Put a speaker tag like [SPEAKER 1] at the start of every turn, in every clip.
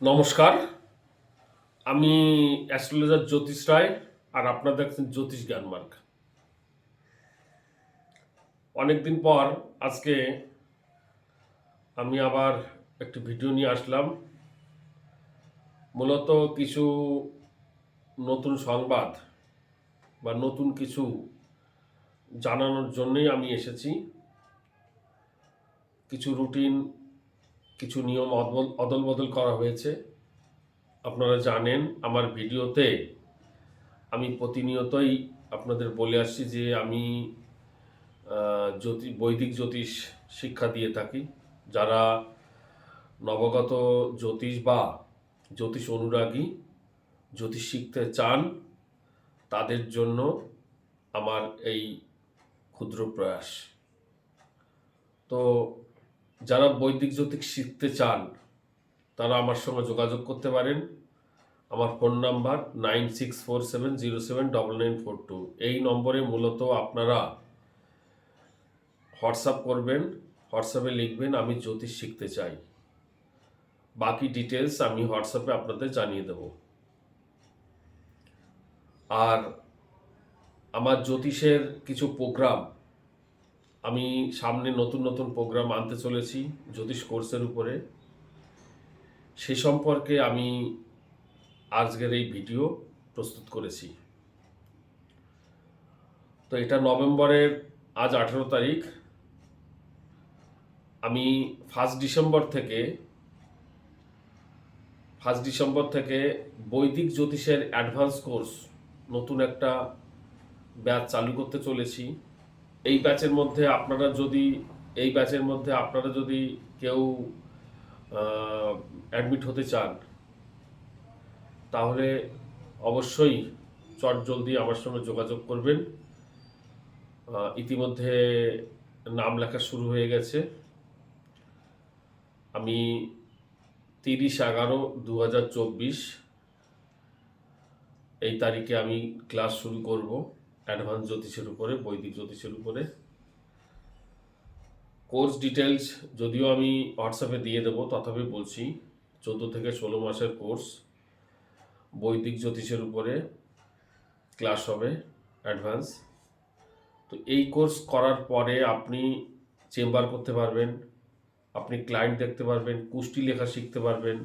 [SPEAKER 1] নমস্কার। আমি অ্যাস্ট্রোলজার জ্যোতিষ রায় আর আপনারা দেখছেন জ্যোতিষ জ্ঞানমার্গ। অনেকদিন পর আজকে আমি আবার একটি ভিডিও নিয়ে আসলাম। মূলত কিছু নতুন সংবাদ বা নতুন কিছু জানানোর জন্যই আমি এসেছি। কিছু রুটিন কিছু নিয়ম অদল অদল বদল করা হয়েছে। আপনারা জানেন, আমার ভিডিওতে আমি প্রতিনিয়তই আপনাদের বলে আসছি যে আমি জ্যোতি, বৈদিক জ্যোতিষ শিক্ষা দিয়ে থাকি। যারা নবগত জ্যোতিষ বা জ্যোতিষ অনুরাগী জ্যোতিষ শিখতে চান, তাদের জন্য আমার এই ক্ষুদ্র প্রয়াস। তো যারা বৈদিক জ্যোতিষ শিখতে চান, তারা আমার সঙ্গে যোগাযোগ করতে পারেন। আমার phone number nine six four seven zero seven double nine four two. এই নম্বরে মূলত আপনারা হোয়াটসঅ্যাপ করবেন, হোয়াটসঅ্যাপে লিখবেন, আমি জ্যোতিষ শিখতে চাই। বাকি ডিটেলস আমি হোয়াটসঅ্যাপে আপনাদের জানিয়ে দেব। আর আমার জ্যোতিষের কিছু প্রোগ্রাম আমি সামনে নতুন নতুন প্রোগ্রাম আনতে চলেছি জ্যোতিষ কোর্সের উপরে। সে সম্পর্কে আমি আজকের এই ভিডিও প্রস্তুত করেছি। তো এটা নভেম্বরের, আজ আঠেরো তারিখ। আমি ফার্স্ট ডিসেম্বর থেকে ফার্স্ট ডিসেম্বর থেকে বৈদিক জ্যোতিষের অ্যাডভান্স কোর্স নতুন একটা ব্যাচ চালু করতে চলেছি। এই ব্যাচের মধ্যে আপনারা যদি, এই ব্যাচের মধ্যে আপনারা যদি কেউ অ্যাডমিট হতে চান, তাহলে অবশ্যই চট জলদি আমার সঙ্গে যোগাযোগ করবেন। ইতিমধ্যে নাম লেখা শুরু হয়ে গেছে। আমি তিরিশ এগারো দু এই তারিখে আমি ক্লাস শুরু করব। অ্যাডভান্স জ্যোতিষের উপরে, বৈদিক জ্যোতিষের উপরে। কোর্স ডিটেলস যদিও আমি হোয়াটসঅ্যাপে দিয়ে দেবো, তথাপি বলছি, চোদ্দ থেকে ষোলো মাসের কোর্স, বৈদিক জ্যোতিষের উপরে ক্লাস হবে, অ্যাডভান্স। তো এই কোর্স করার পরে আপনি চেম্বার করতে পারবেন, আপনি ক্লায়েন্ট দেখতে পারবেন, কুষ্টি লেখা শিখতে পারবেন।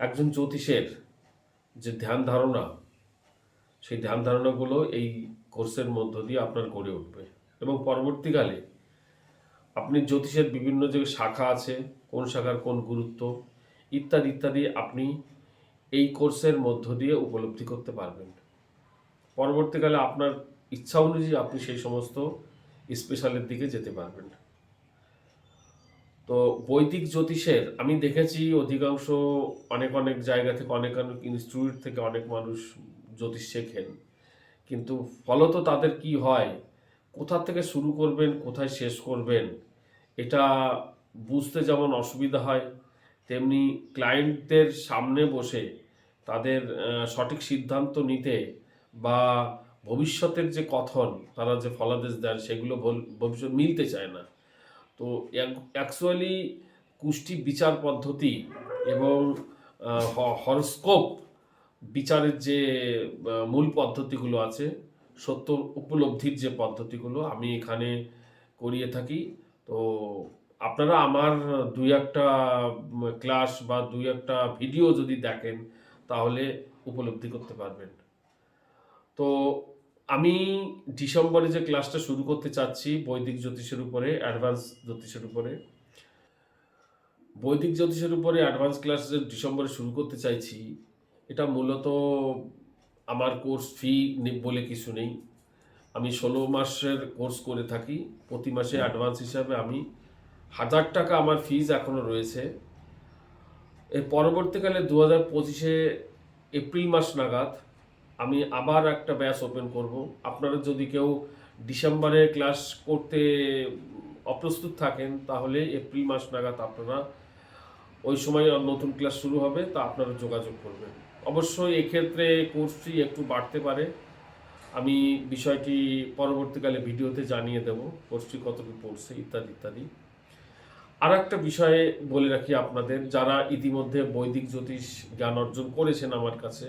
[SPEAKER 1] একজন জ্যোতিষের যে ধ্যান ধারণা সেই ধ্যান ধারণাগুলো এই কোর্সের মধ্য দিয়ে আপনার গড়ে উঠবে। এবং পরবর্তীকালে আপনি জ্যোতিষের বিভিন্ন যে শাখা আছে, কোন শাখার কোন গুরুত্ব, ইত্যাদি ইত্যাদি আপনি এই কোর্সের মধ্য দিয়ে উপলব্ধি করতে পারবেন। পরবর্তীকালে আপনার ইচ্ছা অনুযায়ী আপনি সেই সমস্ত স্পেশালের দিকে যেতে পারবেন। তো বৈদিক জ্যোতিষের আমি দেখেছি অধিকাংশ অনেক অনেক জায়গা থেকে, অনেক অনেক ইনস্টিটিউট থেকে অনেক মানুষ জ্যোতিষ শেখেন। কিন্তু ফলত তাদের কি হয়? কোথা থেকে শুরু করবেন? কোথায় শেষ করবেন? এটা বুঝতে যেমন অসুবিধা হয়, তেমনি ক্লায়েন্টদের সামনে বসে তাদের সঠিক সিদ্ধান্ত নিতে বা ভবিষ্যতের যে কথন, তারা যে ফলাদেশ দেন, সেগুলো ভবিষ্যৎ মিলতে চায় না। তো অ্যাকচুয়ালি কুষ্টি বিচার পদ্ধতি এবং হরস্কোপ বিচারের যে মূল পদ্ধতিগুলো আছে, সত্য উপলব্ধির যে পদ্ধতিগুলো আমি এখানে করিয়ে থাকি। তো আপনারা আমার দুই একটা ক্লাস বা দুই একটা ভিডিও যদি দেখেন, তাহলে উপলব্ধি করতে পারবেন। তো আমি ডিসেম্বরে যে ক্লাসটা শুরু করতে চাচ্ছি, বৈদিক জ্যোতিষের উপরে, অ্যাডভান্স জ্যোতিষের উপরে। বৈদিক জ্যোতিষের উপরে অ্যাডভান্স ক্লাস ডিসেম্বরে শুরু করতে চাইছি এটা মূলত আমার কোর্স ফি বলে কিছু নেই। আমি ষোলো মাসের কোর্স করে থাকি। প্রতি মাসে অ্যাডভান্স হিসাবে আমি হাজার টাকা আমার ফিজ এখনও রয়েছে। এর পরবর্তীকালে দু হাজার পঁচিশে এপ্রিল মাস নাগাদ আমি আবার একটা ব্যাচ ওপেন করব। আপনারা যদি কেউ ডিসেম্বরে ক্লাস করতে অপ্রস্তুত থাকেন তাহলে এপ্রিল মাস নাগাদ আপনারা ওই সময় নতুন ক্লাস শুরু হবে, তা আপনারা যোগাযোগ করবেন। অবশ্যই এক্ষেত্রে কোর্স ফি একটু বাড়তে পারে। আমি বিষয়টি পরবর্তীকালে ভিডিওতে জানিয়ে দেব কোর্স ফি কত কি পড়ছে, ইত্যাদি ইত্যাদি। আর একটা বিষয়ে বলে রাখি আপনাদের, যারা ইতিমধ্যে বৈদিক জ্যোতিষ জ্ঞান অর্জন করেছেন আমার কাছে,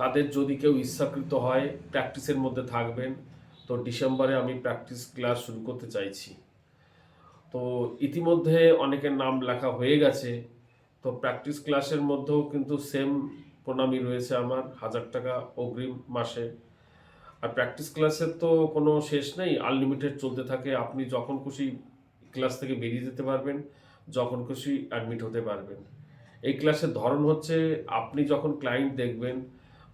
[SPEAKER 1] তাদের যদি কেউ ইচ্ছাকৃত হয় প্র্যাকটিসের মধ্যে থাকবেন। তো ডিসেম্বরে আমি প্র্যাকটিস ক্লাস শুরু করতে চাইছি। তো ইতিমধ্যে অনেকের নাম লেখা হয়ে গেছে। তো প্র্যাকটিস ক্লাসের মধ্যেও কিন্তু সেম প্রণামী রয়েছে আমার, হাজার টাকা অগ্রিম মাসে। আর প্র্যাকটিস ক্লাসের তো কোনো শেষ নেই আনলিমিটেড চলতে থাকে। আপনি যখন খুশি ক্লাস থেকে বেরিয়ে যেতে পারবেন, যখন খুশি অ্যাডমিট হতে পারবেন। এই ক্লাসের ধরন হচ্ছে, আপনি যখন ক্লায়েন্ট দেখবেন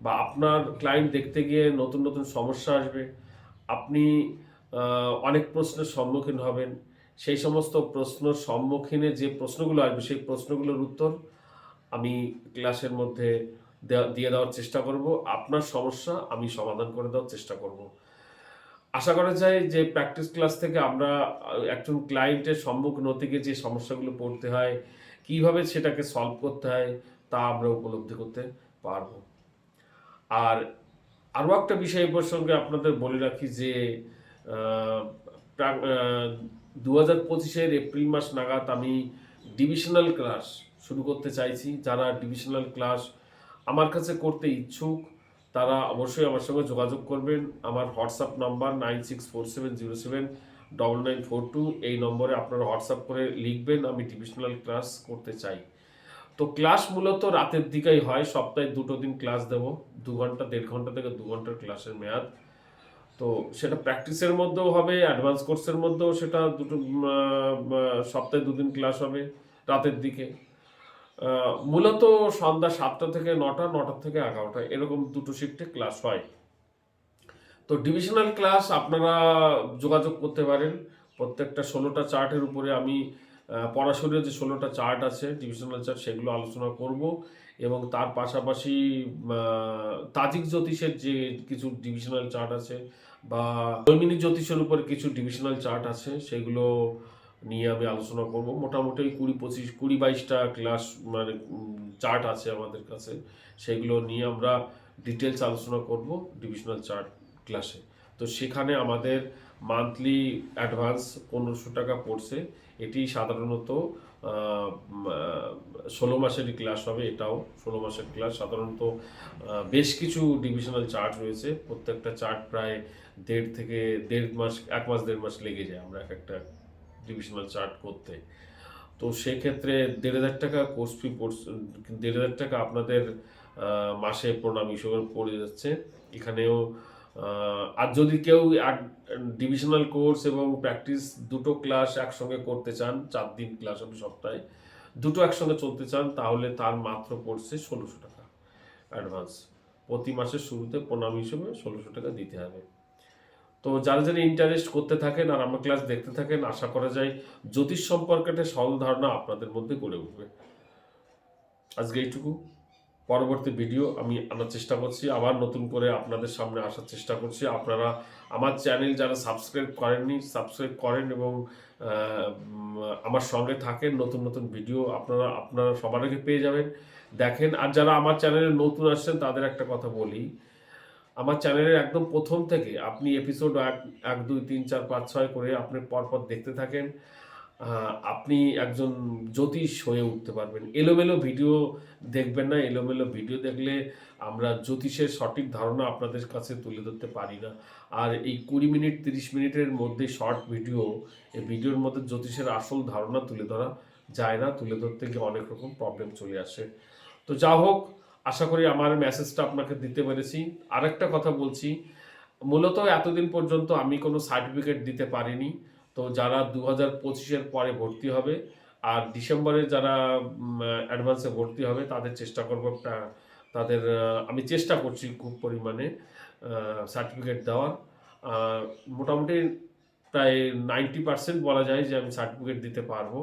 [SPEAKER 1] বা আপনার ক্লায়েন্ট দেখতে গিয়ে নতুন নতুন সমস্যা আসবে, আপনি অনেক প্রশ্নের সম্মুখীন হবেন। সেই সমস্ত প্রশ্নের সম্মুখীনে যে প্রশ্নগুলো আসবে, সেই প্রশ্নগুলোর উত্তর আমি ক্লাসের মধ্যে দিয়ে দেওয়ার চেষ্টা করব। আপনার সমস্যা আমি সমাধান করে দেওয়ার চেষ্টা করব। আশা করা যায় যে প্র্যাকটিস ক্লাস থেকে আমরা একজন ক্লায়েন্টের সম্মুখীন হতে গিয়ে যে সমস্যাগুলো পড়তে হয়, কীভাবে সেটাকে সলভ করতে হয়, তা আমরা উপলব্ধি করতে পারব। আর আরও একটা বিষয় প্রসঙ্গে আপনাদের বলে রাখি যে দু হাজার পঁচিশের এপ্রিল মাস নাগাদ আমি ডিভিশনাল ক্লাস শুরু করতে চাইছি। যারা ডিভিশনাল ক্লাস আমার কাছে করতে ইচ্ছুক, তারা অবশ্যই আমার সঙ্গে যোগাযোগ করবেন। আমার WhatsApp number nine six four seven zero seven, double nine four two. এই নম্বরে আপনারা হোয়াটসঅ্যাপ করে লিখবেন, আমি ডিভিশনাল ক্লাস করতে চাই। তো ক্লাস মূলত রাতের দিকেই হয়, সপ্তাহে দুটো দিন ক্লাস দেব, দু ঘণ্টা, দেড় ঘণ্টা থেকে দু ঘণ্টার ক্লাসের মেয়াদ। তো সেটা প্র্যাকটিসের মধ্যেও হবে অ্যাডভান্স কোর্সের মধ্যেও সেটা দুটো সপ্তাহে দুদিন ক্লাস হবে রাতের দিকে। মূলত সন্ধ্যা সাতটা থেকে নটা নটা থেকে এগারোটা, এরকম দুটো শিফটে ক্লাস হয়। তো ডিভিশনাল ক্লাস আপনারা যোগাযোগ করতে পারেন। প্রত্যেকটা ষোলোটা চার্টের উপরে আমি আহ, পড়াশোনার যে ষোলোটা চার্ট আছে ডিভিশনাল চার্ট সেগুলো আলোচনা করব এবং তার পাশাপাশি তাজিক জ্যোতিষের যে কিছু ডিভিশনাল চার্ট আছে বা দৈমিনী জ্যোতিষের উপর কিছু ডিভিশনাল চার্ট আছে সেগুলো নিয়ে আমি আলোচনা করব। মোটামুটি কুড়ি পঁচিশ কুড়ি বাইশটা ক্লাস মানে চার্ট আছে আমাদের কাছে সেগুলো নিয়ে আমরা ডিটেলস আলোচনা করব ডিভিশনাল চার্ট ক্লাসে তো সেখানে আমাদের মান্থলি অ্যাডভান্স পনেরোশো টাকা পড়ছে। এটি সাধারণত ষোলো মাসেরই ক্লাস হবে এটাও, ষোলো মাসের ক্লাস সাধারণত বেশ কিছু ডিভিশনাল চার্ট রয়েছে। প্রত্যেকটা চার্ট প্রায় দেড় থেকে দেড় মাস, এক মাস, দেড় মাস লেগে যায় আমরা এক একটা ডিভিশনাল চার্ট করতে। তো সেক্ষেত্রে দেড় হাজার টাকা কোর্স ফি পড়ছে, দেড় হাজার টাকা আপনাদের মাসে প্রণাম হিসেবে পড়ে যাচ্ছে। এখানেও আর যদি কেউ এক ডিভিশনাল কোর্স এবং প্র্যাকটিস দুটো ক্লাস একসঙ্গে করতে চান, চার দিন ক্লাস হবে সপ্তাহে, দুটো একসঙ্গে চলতে চান, তাহলে তার মাত্র পড়ছে ষোলোশো টাকা অ্যাডভান্স প্রতি মাসের শুরুতে প্রণাম হিসেবে ষোলোশো টাকা দিতে হবে। তো যারা যারা ইন্টারেস্ট করতে থাকেন আর আমার ক্লাস দেখতে থাকেন, আশা করা যায় জ্যোতিষ সম্পর্কে একটা সরল ধারণা আপনাদের মধ্যে গড়ে উঠবে। আজকে এইটুকু। পরবর্তী ভিডিও আমি আনার চেষ্টা করছি। আবার নতুন করে আপনাদের সামনে আসার চেষ্টা করছি। আপনারা আমার চ্যানেল যারা সাবস্ক্রাইব করেননি সাবস্ক্রাইব করেন এবং আমার সঙ্গে থাকেন, নতুন নতুন ভিডিও আপনারা আপনারা সবার আগে পেয়ে যাবেন। দেখেন, আর যারা আমার চ্যানেলে নতুন আসছেন, তাদের একটা কথা বলি। আমার চ্যানেলের একদম প্রথম থেকে আপনি এপিসোড এক এক, দুই, তিন, চার, পাঁচ, ছয় করে আপনি পরপর দেখতে থাকেন। আপনি একজন জ্যোতিষ হয়ে উঠতে পারবেন। এলোমেলো ভিডিও দেখবেন না, এলোমেলো ভিডিও দেখলে আমরা জ্যোতিষের সঠিক ধারণা আপনাদের কাছে তুলে ধরতে পারি না। আর এই কুড়ি মিনিট, তিরিশ মিনিটের মধ্যে শর্ট ভিডিও, এই ভিডিওর মধ্যে জ্যোতিষের আসল ধারণা তুলে ধরা যায় না, তুলে ধরতে গিয়ে অনেক রকম প্রবলেম চলে আসে। তো যা হোক, আশা করি আমার মেসেজটা আপনাকে দিতে পেরেছি। আরেকটা কথা বলছি, মূলত এতদিন পর্যন্ত আমি কোনো সার্টিফিকেট দিতে পারিনি। তো যারা দু হাজার পঁচিশের পরে ভর্তি হবে আর ডিসেম্বরে যারা অ্যাডভান্সে ভর্তি হবে, তাদের চেষ্টা করব একটা, তাদের আমি চেষ্টা করছি খুব পরিমাণে সার্টিফিকেট দেওয়ার। মোটামুটি প্রায় নাইনটি পার্সেন্ট বলা যায় যে আমি সার্টিফিকেট দিতে পারব।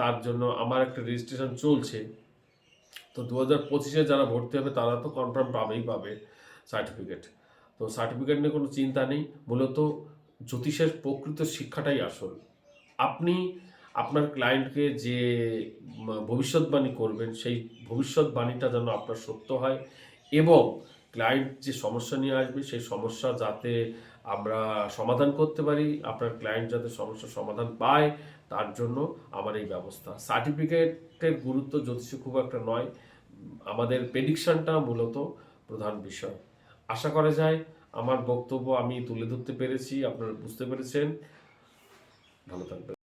[SPEAKER 1] তার জন্য আমার একটা রেজিস্ট্রেশন চলছে। তো দু হাজার পঁচিশে যারা ভর্তি হবে, তারা তো কনফার্ম পাবেই পাবে সার্টিফিকেট তো সার্টিফিকেট নিয়ে কোনো চিন্তা নেই। মূলত জ্যোতিষের প্রকৃত শিক্ষাটাই আসল। আপনি আপনার ক্লায়েন্টকে যে ভবিষ্যৎবাণী করবেন, সেই ভবিষ্যৎবাণীটা যেন আপনার সত্য হয় এবং ক্লায়েন্ট যে সমস্যা নিয়ে আসবে, সেই সমস্যা যাতে আমরা সমাধান করতে পারি, আপনার ক্লায়েন্ট যাতে সমস্যার সমাধান পায়, তার জন্য আমার এই ব্যবস্থা। সার্টিফিকেটের গুরুত্ব জ্যোতিষে খুব একটা নয়, আমাদের প্রেডিকশনটা মূলত প্রধান বিষয়। আশা করা যায় আমার বক্তব্য আমি তুলে ধরতে পেরেছি আপনারা বুঝতে পেরেছেন। ভালো থাকবেন।